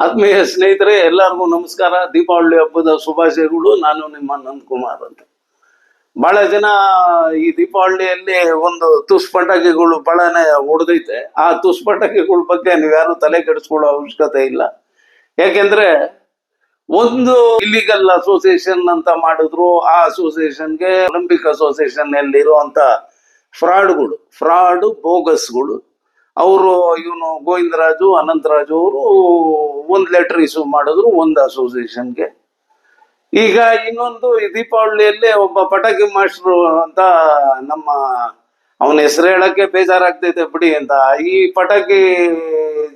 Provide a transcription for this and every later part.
ಆತ್ಮೀಯ ಸ್ನೇಹಿತರೆ, ಎಲ್ಲರಿಗೂ ನಮಸ್ಕಾರ. ದೀಪಾವಳಿ ಹಬ್ಬದ ಶುಭಾಶಯಗಳು. ನಾನು ನಿಮ್ಮ ನಂದ್ ಕುಮಾರ್ ಅಂತ. ಬಹಳ ಜನ ಈ ದೀಪಾವಳಿಯಲ್ಲಿ ಒಂದು ತುಸ್ ಪಟಾಕಿಗಳು ಬಹಳನೇ ಹೊಡೆದೈತೆ. ಆ ತುಸ್ ಪಟಾಕಿಗಳ ಬಗ್ಗೆ ನೀವ್ಯಾರು ತಲೆ ಕೆಡಿಸ್ಕೊಳ್ಳೋ ಅವಶ್ಯಕತೆ ಇಲ್ಲ. ಯಾಕೆಂದ್ರೆ ಒಂದು ಇಲ್ಲಿಗಲ್ ಅಸೋಸಿಯೇಷನ್ ಅಂತ ಮಾಡಿದ್ರು. ಆ ಅಸೋಸಿಯೇಷನ್ಗೆ ಒಲಿಂಪಿಕ್ ಅಸೋಸಿಯೇಷನ್ ಇರುವಂತ ಫ್ರಾಡ್ಗಳು ಫ್ರಾಡ್ ಬೋಗಸ್ಗಳು ಅವರು ಇವನು ಗೋವಿಂದರಾಜು, ಅನಂತರಾಜು ಅವರು ಒಂದು ಲೆಟರ್ ಇಶ್ಯೂ ಮಾಡಿದ್ರು, ಒಂದು ಅಸೋಸಿಯೇಷನ್ಗೆ ಈಗ ಇನ್ನೊಂದು ದೀಪಾವಳಿಯಲ್ಲಿ ಒಬ್ಬ ಪಟಾಕಿ ಮಾಸ್ಟ್ರು ಅಂತ ನಮ್ಮ ಅವನ ಹೆಸರು ಹೇಳಕ್ಕೆ ಬೇಜಾರಾಗ್ತೈತೆ ಬಿಡಿ ಅಂತ. ಈ ಪಟಾಕಿ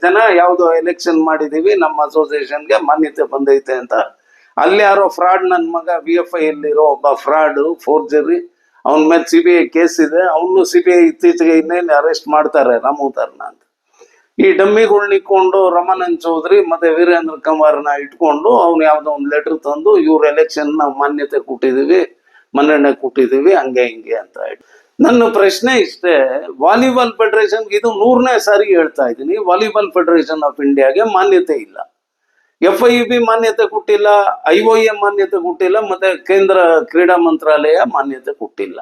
ಜನ ಯಾವುದೋ ಎಲೆಕ್ಷನ್ ಮಾಡಿದೀವಿ, ನಮ್ಮ ಅಸೋಸಿಯೇಷನ್ಗೆ ಮಾನ್ಯತೆ ಬಂದೈತೆ ಅಂತ. ಅಲ್ಲಿ ಯಾರೋ ಫ್ರಾಡ್ ನನ್ನ ಮಗ ಬಿ ಎಫ್ ಐ ಅಲ್ಲಿರೋ ಒಬ್ಬ ಫ್ರಾಡ್ ಫೋರ್ಜರಿ ಅವನ ಮೇಲೆ ಸಿ ಬಿ ಐ ಕೇಸ್ ಇದೆ, ಅವನು ಸಿ ಬಿ ಐ ಇತ್ತೀಚೆಗೆ ಇನ್ನೇನು ಅರೆಸ್ಟ್ ಮಾಡ್ತಾರೆ ರಾಮೋತರ್ನ ಅಂತ. ಈ ಡಮ್ಮಿಗಳ್ನ ಇಟ್ಕೊಂಡು ರಮಾನಂದ್ ಚೌಧರಿ ಮತ್ತೆ ವೀರೇಂದ್ರ ಕುಮಾರ್ನ ಇಟ್ಕೊಂಡು ಅವ್ನು ಯಾವ್ದೋ ಒಂದು ಲೆಟರ್ ತಂದು ಇವ್ರ ಎಲೆಕ್ಷನ್ ನಾವು ಮಾನ್ಯತೆ ಕೊಟ್ಟಿದೀವಿ, ಮನ್ನಣೆ ಕೊಟ್ಟಿದೀವಿ, ಹಂಗೆ ಹಿಂಗೆ ಅಂತ ಹೇಳಿ. ನನ್ನ ಪ್ರಶ್ನೆ ಇಷ್ಟೇ, ವಾಲಿಬಾಲ್ ಫೆಡರೇಷನ್ಗೆ ಇದು ನೂರನೇ ಸಾರಿ ಹೇಳ್ತಾ ಇದ್ದೀನಿ. ವಾಲಿಬಾಲ್ ಫೆಡರೇಷನ್ ಆಫ್ ಇಂಡಿಯಾಗೆ ಮಾನ್ಯತೆ ಇಲ್ಲ. ಎಫ್ ಐ ಬಿ ಮಾನ್ಯತೆ ಕೊಟ್ಟಿಲ್ಲ ಐ ಒ ಎ ಮಾನ್ಯತೆ ಕೊಟ್ಟಿಲ್ಲ, ಮತ್ತೆ ಕೇಂದ್ರ ಕ್ರೀಡಾ ಮಂತ್ರಾಲಯ ಮಾನ್ಯತೆ ಕೊಟ್ಟಿಲ್ಲ.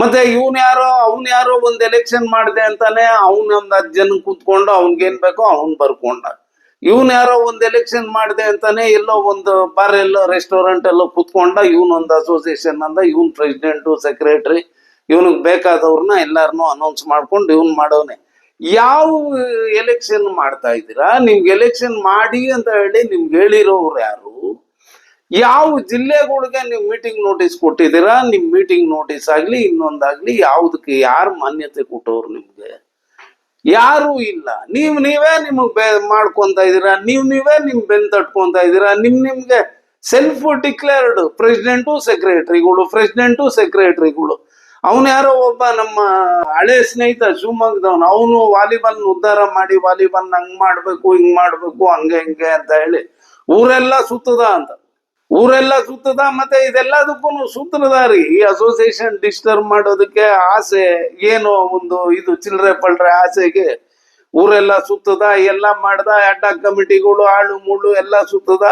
ಮತ್ತೆ ಇವನ್ ಯಾರೋ, ಅವ್ನ್ ಯಾರೋ ಒಂದ್ ಎಲೆಕ್ಷನ್ ಮಾಡಿದೆ ಅಂತಾನೆ ಅವ್ನ ಒಂದ್ ಹತ್ತು ಜನ ಕುತ್ಕೊಂಡು ಅವ್ನ್ಗೇನ್ ಬೇಕೋ ಅವನ್ ಬರ್ಕೊಂಡ. ಇವನ್ ಯಾರೋ ಒಂದ್ ಎಲೆಕ್ಷನ್ ಮಾಡಿದೆ ಅಂತಾನೆ ಎಲ್ಲೋ ಒಂದು ಬಾರ್ ಎಲ್ಲೋ ರೆಸ್ಟೋರೆಂಟ್ ಎಲ್ಲೋ ಕುತ್ಕೊಂಡ ಇವನ್ ಒಂದು ಅಸೋಸಿಯೇಷನ್ ಅಂದ, ಇವನ್ ಪ್ರೆಸಿಡೆಂಟು ಸೆಕ್ರೆಟರಿ ಇವನಿಗೆ ಬೇಕಾದವ್ರನ್ನ ಎಲ್ಲಾರನ್ನೂ ಅನೌನ್ಸ್ ಮಾಡ್ಕೊಂಡು ಇವನ್ ಮಾಡೋನೆ. ಯಾವ ಎಲೆಕ್ಷನ್ ಮಾಡ್ತಾ ಇದ್ದೀರಾ? ನಿಮ್ಗೆ ಎಲೆಕ್ಷನ್ ಮಾಡಿ ಅಂತ ಹೇಳಿ ನಿಮ್ಗೆ ಹೇಳಿರೋರು ಯಾರು? ಯಾವ ಜಿಲ್ಲೆಗಳಿಗೆ ನೀವು ಮೀಟಿಂಗ್ ನೋಟಿಸ್ ಕೊಟ್ಟಿದ್ದೀರಾ? ನಿಮ್ ಮೀಟಿಂಗ್ ನೋಟಿಸ್ ಆಗ್ಲಿ, ಇನ್ನೊಂದಾಗ್ಲಿ ಯಾವ್ದಕ್ಕೆ, ಯಾರು ಮಾನ್ಯತೆ ಕೊಟ್ಟವ್ರು ನಿಮ್ಗೆ? ಯಾರು ಇಲ್ಲ. ನೀವು, ನೀವೇ ನಿಮಗೆ ಮಾಡ್ಕೊಂತ ಇದ್ದೀರಾ? ನೀವ್, ನೀವೇ ನಿಮ್ ಬೆನ್ ತಟ್ಕೊಂತ ಇದ್ದೀರಾ? ನಿಮ್, ನಿಮ್ಗೆ ಸೆಲ್ಫ್ ಡಿಕ್ಲೇರ್ಡ್ ಪ್ರೆಸಿಡೆಂಟು ಸೆಕ್ರೆಟರಿಗಳು ಪ್ರೆಸಿಡೆಂಟು ಸೆಕ್ರೆಟರಿಗಳು ಅವನು ಯಾರೋ ಒಬ್ಬ ನಮ್ಮ ಹಳೆ ಸ್ನೇಹಿತ ಶಿವಮೊಗ್ಗದವನು. ಅವನು ವಾಲಿಬಾಲ್ ಉದ್ಧಾರ ಮಾಡಿ ವಾಲಿಬಾಲ್ ಹಂಗ್ ಮಾಡ್ಬೇಕು, ಹಿಂಗ್ ಮಾಡ್ಬೇಕು, ಹಂಗೆ, ಹಿಂಗೆ ಅಂತ ಹೇಳಿ ಊರೆಲ್ಲ ಸುತ್ತದ ಅಂತ. ಊರೆಲ್ಲ ಸುತ್ತದ ಮತ್ತೆ ಇದೆಲ್ಲದಕ್ಕೂ ಸೂತ್ರಧಾರಿ. ಈ ಅಸೋಸಿಯೇಷನ್ ಡಿಸ್ಟರ್ಬ್ ಮಾಡೋದಕ್ಕೆ ಆಸೆ, ಏನೋ ಒಂದು ಇದು ಚಿಲ್ಲರೆ ಪಲ್ರೆ ಆಸೆಗೆ ಊರೆಲ್ಲ ಸುತ್ತದ, ಎಲ್ಲ ಮಾಡ್ದ, ಅಡ್ಡ ಕಮಿಟಿಗಳು, ಆಳು ಮೂಳು ಎಲ್ಲ ಸುತ್ತದ.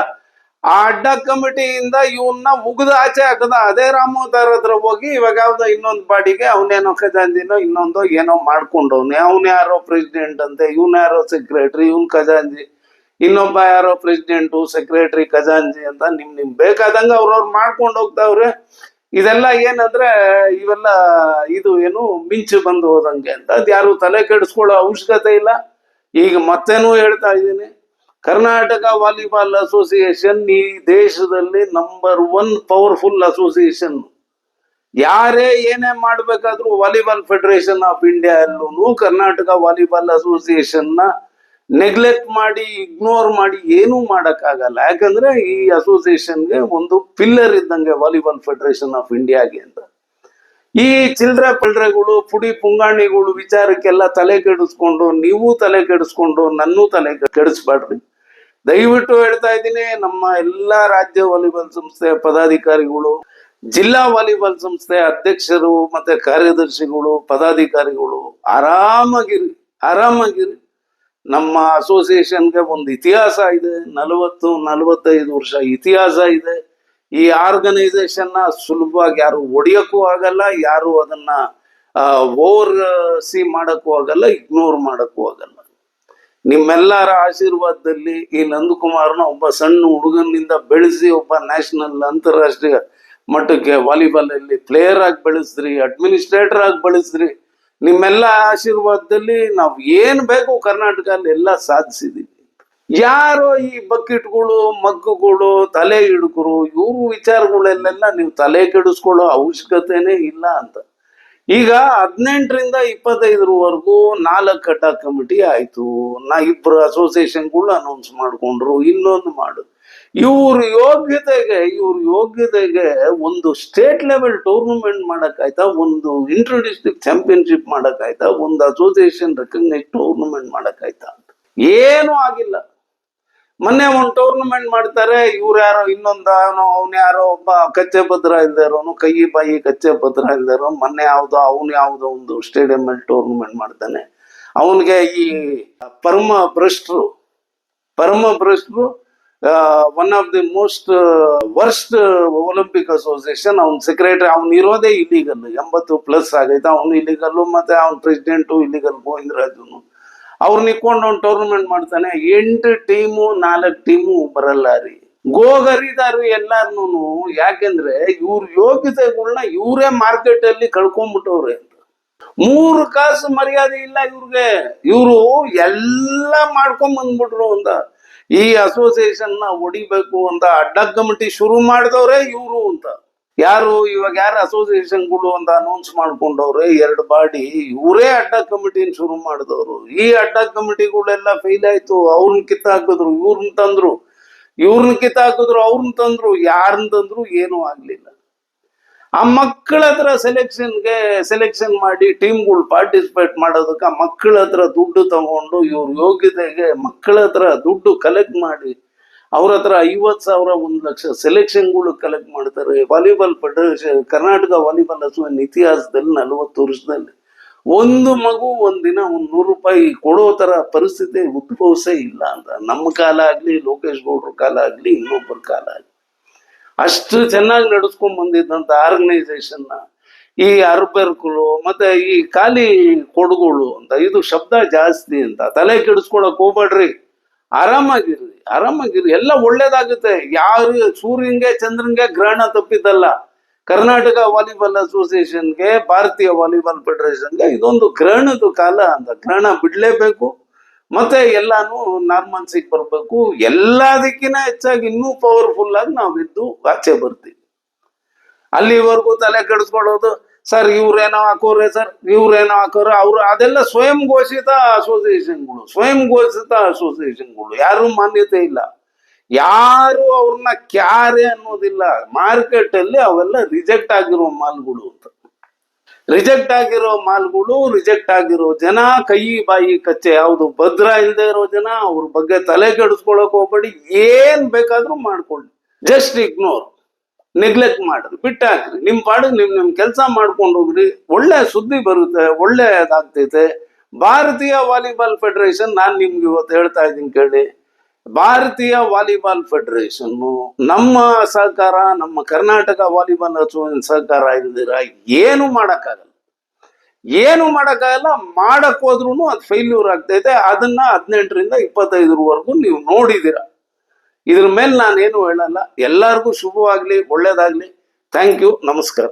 ಆ ಅಡ್ಡ ಕಮಿಟಿಯಿಂದ ಇವನ್ನ ಮುಗಿದ ಆಚೆ ಹಾಕದ. ಅದೇ ರಾಮೋದರ್ ಹತ್ರ ಹೋಗಿ ಇವಾಗ ಯಾವ್ದೋ ಇನ್ನೊಂದು ಬಾಡಿಗೆ ಅವನೇನೋ ಖಜಾಂಜಿನೋ ಇನ್ನೊಂದು ಏನೋ ಮಾಡ್ಕೊಂಡವ್ನೆ. ಅವ್ನ ಯಾರೋ ಪ್ರೆಸಿಡೆಂಟ್ ಅಂತೆ, ಇವನ್ ಯಾರೋ ಸೆಕ್ರೆಟರಿ ಇವನ್ ಖಜಾಂಜಿ ಇನ್ನೊಬ್ಬ ಯಾರೋ ಪ್ರೆಸಿಡೆಂಟು ಸೆಕ್ರೆಟರಿ ಖಜಾಂಜಿ ಅಂತ ನಿಮ್ ನಿಮ್ ಬೇಕಾದಂಗ ಅವ್ರವ್ರು ಮಾಡ್ಕೊಂಡು ಹೋಗ್ತಾವ್ರೆ. ಇದೆಲ್ಲ ಏನಂದ್ರೆ ಇವೆಲ್ಲ ಇದು ಏನು ಮಿಂಚು ಬಂದು ಹೋದಂಗೆ ಅಂತ. ಅದ್ ಯಾರು ತಲೆ ಕೆಡಿಸ್ಕೊಳ್ಳೋ ಅವಶ್ಯಕತೆ ಇಲ್ಲ. ಈಗ ಮತ್ತೇನು ಹೇಳ್ತಾ ಇದ್ದೀನಿ. ಕರ್ನಾಟಕ ವಾಲಿಬಾಲ್ ಅಸೋಸಿಯೇಷನ್ ಈ ದೇಶದಲ್ಲಿ ನಂಬರ್ ಒನ್ ಪವರ್ಫುಲ್ ಅಸೋಸಿಯೇಷನ್ ಯಾರೇ ಏನೇ ಮಾಡಬೇಕಾದ್ರೂ ವಾಲಿಬಾಲ್ ಫೆಡರೇಷನ್ ಆಫ್ ಇಂಡಿಯಾ ಅಲ್ಲೂ ಕರ್ನಾಟಕ ವಾಲಿಬಾಲ್ ಅಸೋಸಿಯೇಷನ್ನ ನೆಗ್ಲೆಕ್ಟ್ ಮಾಡಿ ಇಗ್ನೋರ್ ಮಾಡಿ ಏನೂ ಮಾಡೋಕ್ಕಾಗಲ್ಲ. ಯಾಕಂದ್ರೆ ಈ ಅಸೋಸಿಯೇಷನ್ಗೆ ಒಂದು ಪಿಲ್ಲರ್ ಇದ್ದಂಗೆ ವಾಲಿಬಾಲ್ ಫೆಡರೇಷನ್ ಆಫ್ ಇಂಡಿಯಾಗೆ ಅಂತ. ಈ ಚಿಲ್ಡ್ರ ಪಲ್ಡ್ರೆಗಳು, ಪುಡಿ ಪುಂಗಾಣಿಗಳು ವಿಚಾರಕ್ಕೆಲ್ಲ ತಲೆ ಕೆಡಿಸ್ಕೊಂಡು, ನೀವು ತಲೆ ಕೆಡಿಸ್ಕೊಂಡು ನನ್ನೂ ತಲೆ ಕೆಡಿಸ್ಬೇಡ್ರಿ. ದಯವಿಟ್ಟು ಹೇಳ್ತಾ ಇದ್ದೀನಿ, ನಮ್ಮ ಎಲ್ಲಾ ರಾಜ್ಯ ವಾಲಿಬಾಲ್ ಸಂಸ್ಥೆ ಪದಾಧಿಕಾರಿಗಳು, ಜಿಲ್ಲಾ ವಾಲಿಬಾಲ್ ಸಂಸ್ಥೆ ಅಧ್ಯಕ್ಷರು ಮತ್ತೆ ಕಾರ್ಯದರ್ಶಿಗಳು, ಪದಾಧಿಕಾರಿಗಳು, ಆರಾಮಾಗಿರಿ ಆರಾಮಾಗಿರಿ. ನಮ್ಮ ಅಸೋಸಿಯೇಷನ್ಗೆ ಒಂದು ಇತಿಹಾಸ ಇದೆ, ನಲವತ್ತು, ನಲವತ್ತೈದು ವರ್ಷ ಇತಿಹಾಸ ಇದೆ. ಈ ಆರ್ಗನೈಸೇಷನ್ನ ಸುಲಭವಾಗಿ ಯಾರು ಒಡೆಯಕ್ಕೂ ಆಗಲ್ಲ, ಯಾರು ಅದನ್ನ ಓವರ್ ಸಿ ಮಾಡಕ್ಕೂ ಆಗಲ್ಲ, ಇಗ್ನೋರ್ ಮಾಡಕ್ಕೂ ಆಗಲ್ಲ. ನಿಮ್ಮೆಲ್ಲರ ಆಶೀರ್ವಾದದಲ್ಲಿ ಈ ನಂದಕುಮಾರ್ನ ಒಬ್ಬ ಸಣ್ಣ ಹುಡುಗನಿಂದ ಬೆಳೆಸಿ ಒಬ್ಬ ನ್ಯಾಷನಲ್ ಅಂತಾರಾಷ್ಟ್ರೀಯ ಮಟ್ಟಕ್ಕೆ ವಾಲಿಬಾಲ್ ಅಲ್ಲಿ ಪ್ಲೇಯರ್ ಆಗಿ ಬೆಳೆಸ್ರಿ ಅಡ್ಮಿನಿಸ್ಟ್ರೇಟರ್ ಆಗಿ ಬೆಳೆಸ್ರಿ. ನಿಮ್ಮೆಲ್ಲ ಆಶೀರ್ವಾದದಲ್ಲಿ ನಾವು ಏನ್ ಬೇಕು ಕರ್ನಾಟಕದಲ್ಲಿ ಎಲ್ಲ ಸಾಧಿಸಿದೀವಿ. ಯಾರೋ ಈ ಬಕೆಟ್ಗಳು, ಮಗ್ಗುಗಳು, ತಲೆ ಹಿಡುಕರು, ಇವ್ರ ವಿಚಾರಗಳಲ್ಲೆಲ್ಲ ನೀವು ತಲೆ ಕೆಡಿಸ್ಕೊಳ್ಳೋ ಅವಶ್ಯಕತೆನೇ ಇಲ್ಲ ಅಂತ. ಈಗ ಹದಿನೆಂಟರಿಂದ ಇಪ್ಪತ್ತೈದರವರೆಗೂ ನಾಲ್ಕು ಕಟ್ಟ ಕಮಿಟಿ ಆಯಿತು. ನಾ ಇಬ್ಬರು ಅಸೋಸಿಯೇಷನ್ಗಳು ಅನೌನ್ಸ್ ಮಾಡ್ಕೊಂಡ್ರು, ಇನ್ನೊಂದು ಮಾಡು. ಇವ್ರ ಯೋಗ್ಯತೆಗೆ ಇವ್ರ ಯೋಗ್ಯತೆಗೆ ಒಂದು ಸ್ಟೇಟ್ ಲೆವೆಲ್ ಟೂರ್ನಮೆಂಟ್ ಮಾಡೋಕ್ಕಾಯ್ತಾ, ಒಂದು ಇಂಟರ್ ಡಿಸ್ಟ್ರಿಕ್ಟ್ ಚಾಂಪಿಯನ್ಶಿಪ್ ಮಾಡೋಕ್ಕಾಯ್ತಾ, ಒಂದು ಅಸೋಸಿಯೇಷನ್ ರೆಕಗ್ನೈಸ್ ಟೂರ್ನಮೆಂಟ್ ಮಾಡಕ್ಕಾಯ್ತಾ ಅಂತ. ಏನೂ ಆಗಿಲ್ಲ. ಮೊನ್ನೆ ಒಂದು ಟೂರ್ನಮೆಂಟ್ ಮಾಡ್ತಾರೆ, ಇವ್ರು ಯಾರೋ ಇನ್ನೊಂದು ಅವನು ಯಾರೋ ಒಬ್ಬ ಕಚ್ಚೆ ಪತ್ರ ಇಲ್ದಾರೋನು, ಕೈ ಬಾಯಿ ಕಚ್ಚೆ ಪತ್ರ ಇಲ್ದಾರೋ ಮೊನ್ನೆ ಯಾವುದೋ ಅವನು ಯಾವ್ದೋ ಒಂದು ಸ್ಟೇಡಿಯಂ ಅಲ್ಲಿ ಟೂರ್ನಮೆಂಟ್ ಮಾಡ್ತಾನೆ. ಅವನಿಗೆ ಈ ಪರಮ ಭ್ರಷ್ಟರು ಪರಮ ಭ್ರಷ್ಟರು one of the most worst Olympic association ಅವ್ನ ಸೆಕ್ರೆಟರಿ ಅವ್ನು ಇರೋದೇ ಇಲ್ಲಿಗಲ್ಲು ಎಂಬತ್ತು ಪ್ಲಸ್ ಆಗೈತೆ, ಅವ್ನು ಇಲ್ಲಿಗಲ್ಲು ಮತ್ತೆ ಅವ್ನ ಪ್ರೆಸಿಡೆಂಟು ಇಲ್ಲಿಗಲ್ ಗೋವಿಂದರಾಜನು ಅವ್ರನ್ನ ಇಕ್ಕೊಂಡು ಅವ್ನು ಟೂರ್ನಮೆಂಟ್ ಮಾಡ್ತಾನೆ. ಎಂಟು ಟೀಮು, ನಾಲ್ಕು ಟೀಮು ಬರಲ್ಲ ರೀ. ಗೋಗರಿದಾರು ಎಲ್ಲಾರ್ನು ಯಾಕೆಂದ್ರೆ ಇವ್ರ ಯೋಗ್ಯತೆಗಳನ್ನ ಇವರೇ ಮಾರ್ಕೆಟ್ ಅಲ್ಲಿ ಕಳ್ಕೊಂಡ್ಬಿಟ್ಟವ್ರೆ ಮೂರು ಕಾಸು ಮರ್ಯಾದೆ ಇಲ್ಲ ಇವ್ರಿಗೆ. ಇವರು ಎಲ್ಲ ಮಾಡ್ಕೊಂಡ್ ಬಂದ್ಬಿಟ್ರು ಅಂತ. ಈ ಅಸೋಸಿಯೇಷನ್ನ ಹೊಡಿಬೇಕು ಅಂತ ಅಡ್ಡ ಕಮಿಟಿ ಶುರು ಮಾಡಿದವ್ರೆ ಇವರು ಅಂತ. ಯಾರು ಇವಾಗ ಯಾರು ಅಸೋಸಿಯೇಷನ್ಗಳು ಅಂತ ಅನೌನ್ಸ್ ಮಾಡ್ಕೊಂಡವ್ರೆ? ಎರಡು ಬಾಡಿ. ಇವರೇ ಅಡ್ಡ ಕಮಿಟಿನ ಶುರು ಮಾಡಿದವರು. ಈ ಅಡ್ಡ ಕಮಿಟಿಗಳೆಲ್ಲ ಫೇಲ್ ಆಯ್ತು. ಅವ್ರನ್ನ ಕಿತ್ತಾಕಿದ್ರು ಇವ್ರನ್ನ ತಂದ್ರು. ಇವ್ರನ್ನ ಕಿತ್ತಾಕಿದ್ರು ಅವ್ರನ್ನ ತಂದ್ರು. ಯಾರನ್ನ ತಂದ್ರು ಏನೂ ಆಗ್ಲಿಲ್ಲ. ಆ ಮಕ್ಕಳ ಹತ್ರ ಸೆಲೆಕ್ಷನ್ಗೆ ಸೆಲೆಕ್ಷನ್ ಮಾಡಿ ಟೀಮ್ಗಳು ಪಾರ್ಟಿಸಿಪೇಟ್ ಮಾಡೋದಕ್ಕೆ ಆ ಮಕ್ಕಳ ಹತ್ರ ದುಡ್ಡು ತಗೊಂಡು ಇವ್ರ ಯೋಗ್ಯತೆಗೆ ಮಕ್ಕಳ ಹತ್ರ ದುಡ್ಡು ಕಲೆಕ್ಟ್ ಮಾಡಿ ಅವ್ರ ಹತ್ರ ಐವತ್ತು ಸಾವಿರ ಒಂದು ಲಕ್ಷ ಸೆಲೆಕ್ಷನ್ಗಳು ಕಲೆಕ್ಟ್ ಮಾಡ್ತಾರೆ. Volleyball federation Karnataka volleyball association ಇತಿಹಾಸದಲ್ಲಿ ನಲವತ್ತು ವರ್ಷದಲ್ಲಿ ಒಂದು ಮಗು ಒಂದಿನ ಒಂದು ನೂರು ರೂಪಾಯಿ ಕೊಡೋ ಥರ ಪರಿಸ್ಥಿತಿ ಉದ್ಭವಿಸೇ ಇಲ್ಲ ಅಂತ. ನಮ್ಮ ಕಾಲ ಆಗಲಿ, ಲೋಕೇಶ್ ಗೌಡ್ರ ಕಾಲ ಆಗಲಿ, ಇನ್ನೊಬ್ಬರ ಕಾಲ ಆಗಲಿ. ಅಷ್ಟು ಚೆನ್ನಾಗಿ ನಡೆಸ್ಕೊಂಡ್ ಬಂದಿದ್ದಂತ ಆರ್ಗನೈಸೇಷನ್ ಈ ಅರ್ಬರ್ಗಳು ಮತ್ತೆ ಈ ಖಾಲಿ ಕೊಡುಗಳು ಅಂತ, ಇದು ಶಬ್ದ ಜಾಸ್ತಿ ಅಂತ. ತಲೆ ಕೆಡಿಸ್ಕೊಳಕ್ ಹೋಗ್ಬೇಡ್ರಿ. ಆರಾಮಾಗಿರ್ರಿ ಆರಾಮಾಗಿರ್ಲಿ. ಎಲ್ಲ ಒಳ್ಳೇದಾಗುತ್ತೆ. ಯಾರು ಸೂರ್ಯನ್ಗೆ ಚಂದ್ರನ್ಗೆ ಗ್ರಹಣ ತಪ್ಪಿದ್ದಲ್ಲ. ಕರ್ನಾಟಕ ವಾಲಿಬಾಲ್ ಅಸೋಸಿಯೇಷನ್ಗೆ, ಭಾರತೀಯ ವಾಲಿಬಾಲ್ ಫೆಡರೇಷನ್ಗೆ ಇದೊಂದು ಗ್ರಹಣದ ಕಾಲ ಅಂತ. ಗ್ರಹಣ ಬಿಡ್ಲೇಬೇಕು. ಮತ್ತೆ ಎಲ್ಲಾನು ನಾರ್ಮಲ್ಸಿಗೆ ಬರಬೇಕು. ಎಲ್ಲದಕ್ಕಿಂತ ಹೆಚ್ಚಾಗಿ ಇನ್ನೂ ಪವರ್ಫುಲ್ ಆಗಿ ನಾವಿದ್ದು ಆಚೆ ಬರ್ತೀವಿ. ಅಲ್ಲಿವರೆಗೂ ತಲೆ ಕೆಡಿಸ್ಕೊಳ್ಳೋದು. ಸರ್ ಇವ್ರೇನೋ ಹಾಕೋರೆ ಸರ್ ಇವ್ರೇನೋ ಹಾಕೋರೆ, ಅವ್ರು ಅದೆಲ್ಲ ಸ್ವಯಂ ಘೋಷಿತ ಅಸೋಸಿಯೇಷನ್ಗಳು ಸ್ವಯಂ ಘೋಷಿತ ಅಸೋಸಿಯೇಷನ್ಗಳು ಯಾರು ಮಾನ್ಯತೆ ಇಲ್ಲ. ಯಾರು ಅವ್ರನ್ನ ಕ್ಯಾರೆ ಅನ್ನೋದಿಲ್ಲ. ಮಾರ್ಕೆಟ್ ಅಲ್ಲಿ ಅವೆಲ್ಲ ರಿಜೆಕ್ಟ್ ಆಗಿರೋ ಮಾಲ್ಗಳು ಅಂತ. ರಿಜೆಕ್ಟ್ ಆಗಿರೋ ಮಾಲ್ಗಳು, ರಿಜೆಕ್ಟ್ ಆಗಿರೋ ಜನ, ಕೈ ಬಾಯಿ ಕಚ್ಚೆ, ಯಾವುದು ಭದ್ರ ಇಲ್ಲದೆ ಇರೋ ಜನ, ಅವ್ರ ಬಗ್ಗೆ ತಲೆ ಕೆಡಿಸ್ಕೊಳಕ್ ಹೋಗ್ಬೇಡಿ, ಏನ್ ಬೇಕಾದ್ರೂ ಮಾಡ್ಕೊಳ್ಳಿ. ಜಸ್ಟ್ ಇಗ್ನೋರ್ ನೆಗ್ಲೆಕ್ಟ್ ಮಾಡಿರಿ ಬಿಟ್ಟಾಕ್ರಿ ನಿಮ್ಮ ಪಾಡಿಗೆ ನಿಮ್ ನಿಮ್ ಕೆಲಸ ಮಾಡ್ಕೊಂಡು ಹೋಗ್ರಿ. ಒಳ್ಳೆ ಸುದ್ದಿ ಬರುತ್ತೆ ಒಳ್ಳೆಯದಾಗ್ತೈತೆ ಭಾರತೀಯ ವಾಲಿಬಾಲ್ ಫೆಡರೇಷನ್ ನಾನು ನಿಮ್ಗೆ ಇವತ್ತು ಹೇಳ್ತಾ ಇದ್ದೀನಿ ಕೇಳಿ. ಭಾರತೀಯ ವಾಲಿಬಾಲ್ ಫೆಡರೇಷನ್ ನಮ್ಮ ಸಹಕಾರ, ನಮ್ಮ ಕರ್ನಾಟಕ ವಾಲಿಬಾಲ್ ಅಸೋಸಿಯೇಷನ್ ಸಹಕಾರ ಇಲ್ದಿರ ಏನು ಮಾಡೋಕ್ಕಾಗಲ್ಲ. ಏನು ಮಾಡೋಕ್ಕಾಗಲ್ಲ ಮಾಡೋಕ್ಕೋದ್ರೂ ಅದು ಫೇಲ್ಯೂರ್ ಆಗ್ತೈತೆ. ಅದನ್ನ ಹದಿನೆಂಟರಿಂದ ಇಪ್ಪತ್ತೈದರವರೆಗೂ ನೀವು ನೋಡಿದೀರ. ಇದ್ರ ಮೇಲೆ ನಾನೇನು ಹೇಳಲ್ಲ ಎಲ್ಲರಿಗೂ ಶುಭವಾಗಲಿ ಒಳ್ಳೇದಾಗ್ಲಿ. ಥ್ಯಾಂಕ್ ಯು ನಮಸ್ಕಾರ.